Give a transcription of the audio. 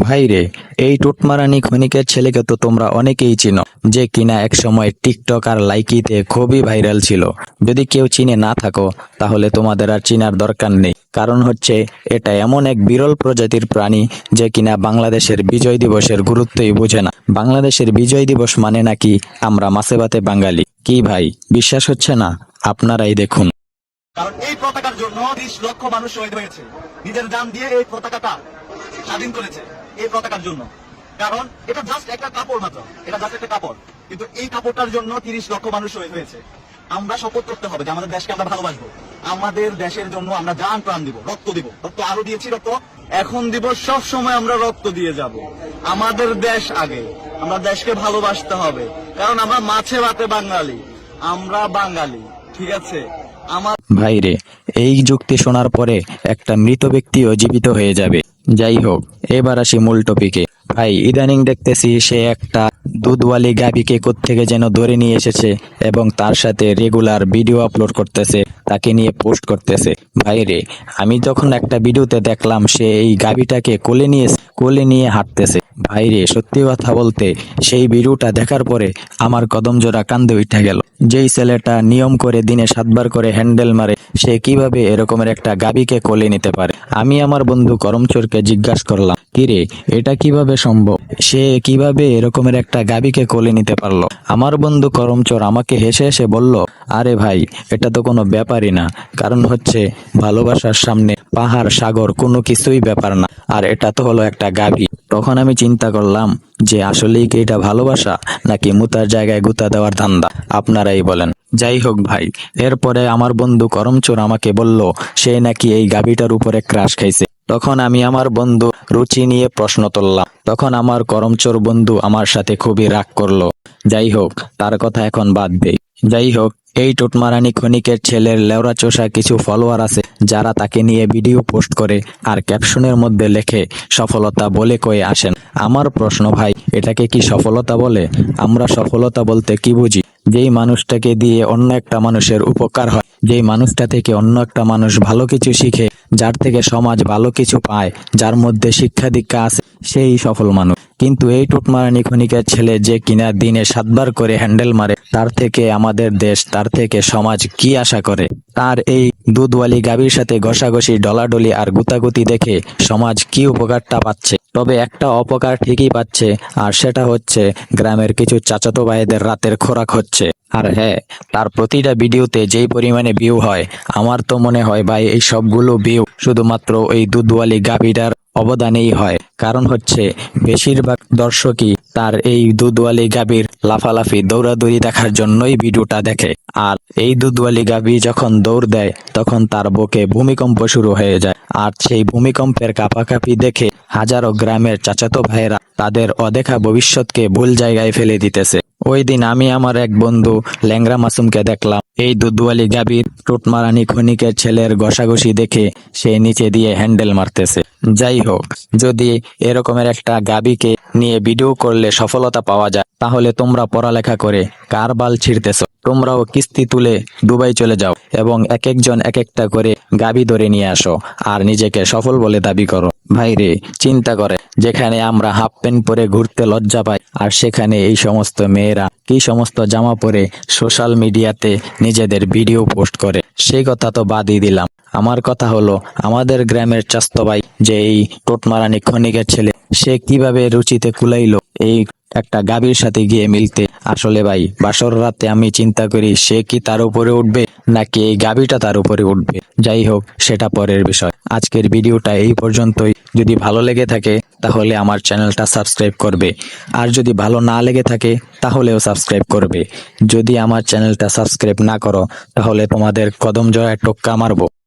ভাইরে এই টুটমারানি খনিকের ছেলেকে তো তোমরা অনেকেই চিনো, যে কিনা একসময় টিকটক আর লাইকিতে খুবই ভাইরাল ছিল। যদি কেউ চিনে না থাকো, তাহলে তোমাদের আর চিনার দরকার নেই। কারণ হচ্ছে, এটা এমন এক বিরল প্রজাতির প্রাণী, যে কিনা বাংলাদেশের বিজয় দিবসের গুরুত্বই বোঝে না। বাংলাদেশের বিজয় দিবস মানে নাকি আমরা মাছে ভাতে বাঙালি? কি ভাই, বিশ্বাস হচ্ছে না? আপনারাই দেখুন। কারণ এই পতাকার জন্য ত্রিশ লক্ষ মানুষ শহীদ হয়েছে। নিজের জান দিয়ে এই পতাকাটা স্বাধীন করেছে। এই পতাকার জন্য। কারণ এটা জাস্ট একটা কাপড় মাত্র। এটা জাস্ট একটা কাপড়। কিন্তু এই কাপড়টার জন্য তিরিশ লক্ষ মানুষ শহীদ হয়েছে। আমরা শপথ করতে হবে যে আমাদের দেশকে আমরা ভালোবাসবো। আমাদের দেশের জন্য আমরা জান প্রাণ দিব, রক্ত দিব। রক্ত আরও দিয়েছি, রক্ত। এখন দিব, সব সময় আমরা রক্ত দিয়ে যাব। আমাদের দেশ আগে। আমরা দেশকে ভালোবাসতে হবে। কারণ আমরা মাছে ভাতে বাঙালি। আমরা বাঙালি। ঠিক আছে? আমার ভাইরে, এই যুক্তি শোনার পরে একটা মৃত ব্যক্তিও জীবিত হয়ে যাবে। যাই হোক, এবার আসি মূল টপিকে ভাই, ইদানিং দেখতেছি সে একটা দুধওয়ালি গাবিকে থেকে যেন ধরে নিয়ে এসেছে এবং তার সাথে রেগুলার ভিডিও আপলোড করতেছে, তাকে নিয়ে পোস্ট করতেছে। ভাইরে আমি যখন একটা ভিডিওতে দেখলাম সে এই গাবিটাকে কোলে নিয়ে কোলে নিয়ে হাঁটতেছে। ভাইরে, সত্যি কথা বলতে, সেই বিরুটা দেখার পরে আমার কদম জোড়া কান্দে উঠে গেল। যেই ছেলেটা নিয়ম করে দিনে সাতবার করে হ্যান্ডেল মারে, সে কীভাবে এরকমের একটা গাবিকে কোলে নিতে পারে? আমি আমার বন্ধু করমচোরকে জিজ্ঞাসা করলাম কিরে, এটা কীভাবে সম্ভব? সে কীভাবে এরকমের একটা গাবিকে কোলে নিতে পারল? আমার বন্ধু করমচোর আমাকে হেসে হেসে বলল, আরে ভাই, এটা তো কোনো ব্যাপারই না। কারণ হচ্ছে, ভালোবাসার সামনে পাহাড়, সাগর কোনো কিছুই ব্যাপার না। আর এটা তো হলো একটা গাভী। তখন আমি চিন্তা করলাম যে, আসলেই কি এটা ভালোবাসা, নাকি মুতার জায়গায় গুতা দেওয়ার ধান্দা? আপনারাই বলেন। যাই হোক ভাই, এরপরে আমার বন্ধু করমচোর আমাকে বলল, সে নাকি এই গাভীটার উপরে ক্রাশ খাইছে। তখন আমি আমার বন্ধু রুচি নিয়ে প্রশ্ন তুললাম। তখন আমার করমচোর বন্ধু আমার সাথে খুবই রাগ করল। যাই হোক, তার কথা এখন বাদ দেই। যাই হোক, এই টুটমারানি খনিকের ছেলের লেওরা চোষা কিছু ফলোয়ার আছে, যারা তাকে নিয়ে ভিডিও পোস্ট করে আর ক্যাপশনের মধ্যে লেখে, সফলতা বলে কয়ে আসেন। আমার প্রশ্ন, ভাই, এটাকে কি সফলতা বলে? আমরা সফলতা বলতে কি বুঝি? যেই মানুষটাকে দিয়ে অন্য একটা মানুষের উপকার হয়, যেই মানুষটা থেকে অন্য একটা মানুষ ভালো কিছু শিখে যার থেকে সমাজ ভালো কিছু পায় যার মধ্যে শিক্ষা দীক্ষা আছে সেই সফল মানুষ। কিন্তু এই টুটমারানি ক্ষণিকের ছেলে যে কিনা দিনে সাতবার করে হ্যান্ডেল মারে, তার থেকে আমাদের দেশ, তার থেকে সমাজ কি আশা করে? তার এই দুধওয়ালি গাভীর সাথে ঘষাঘষি, ডলাডলি আর গুতাগুতি দেখে সমাজ কি উপকারটা পাচ্ছে? তবে একটা অপকার ঠিকই পাচ্ছে, আর সেটা হচ্ছে গ্রামের কিছু চাচাতো ভাইদের রাতের খোরাক হচ্ছে। আর হ্যাঁ তার প্রতিটা ভিডিওতে যেই পরিমাণে ভিউ হয়, আমার তো মনে হয় ভাই এই সবগুলো ভিউ শুধুমাত্র ওই দুধওয়ালি গাভীটার অবদানেই হয়। কারণ হচ্ছে, বেশিরভাগ দর্শকই তার এই দুধওয়ালি গাভীর লাফালাফি, দৌড়াদৌড়ি দেখার জন্যই ভিডিওটা দেখে। আর এই দুধওয়ালি গাভী যখন দৌড় দেয়, তখন তার বুকে ভূমিকম্প শুরু হয়ে যায়। আর সেই ভূমিকম্পের কাঁপাকাঁপি দেখে হাজারো গ্রামের চাচাতো ভাইয়েরা তাদের অদেখা ভবিষ্যৎকে ভুল জায়গায় ফেলে দিতেছে। ওই দিন আমি আমার এক বন্ধু ল্যাংরা মাসুমকে দেখলাম। এই দুধুয়ালি গাভীর টুটমারানি খনিকের ছেলের ঘষাঘষি দেখে সে নিচে দিয়ে হ্যান্ডেল মারতেছে। যাই হোক, যদি এরকমের একটা গাবিকে নিয়ে ভিডিও করলে সফলতা পাওয়া যায়, তাহলে তোমরা পড়ালেখা করে কার বাল ছিঁড়তেছো। তোমরাও কিস্তি তুলে দুবাই চলে যাও এবং এক একজন এক একটা করে গাবি ধরে নিয়ে আসো আর নিজেকে সফল বলে দাবি করো। ভাইরে, চিন্তা করে, যেখানে আমরা হাফ প্যান্ট পরে ঘুরতে লজ্জা পাই, আর সেখানে এই সমস্ত মেয়েরা কি সমস্ত জামা পরে সোশ্যাল মিডিয়াতে নিজেদের ভিডিও পোস্ট করে, সেই কথা তো বাদই দিলাম। আমার কথা হলো, আমাদের গ্রামের চাস্ত ভাই যে এই টোটমারানি ক্ষণিকের ছেলে, সে কীভাবে রুচিতে কুলাইলো? এই একটা গাভীর সাথে গিয়ে মিলতে। আসলে ভাই, বাসর রাতে আমি চিন্তা করি, সে কি তার উপরে উঠবে, নাকি এই গাভীটা তার উপরে উঠবে? যাই হোক, সেটা পরের বিষয়। আজকের ভিডিওটা এই পর্যন্তই। যদি ভালো লেগে থাকে, তাহলে আমার চ্যানেলটা সাবস্ক্রাইব করবে। আর যদি ভালো না লেগে থাকে, তাহলেও সাবস্ক্রাইব করবে। যদি আমার চ্যানেলটা সাবস্ক্রাইব না করো, তাহলে তোমাদের কদম জয় টোক্কা মারবো।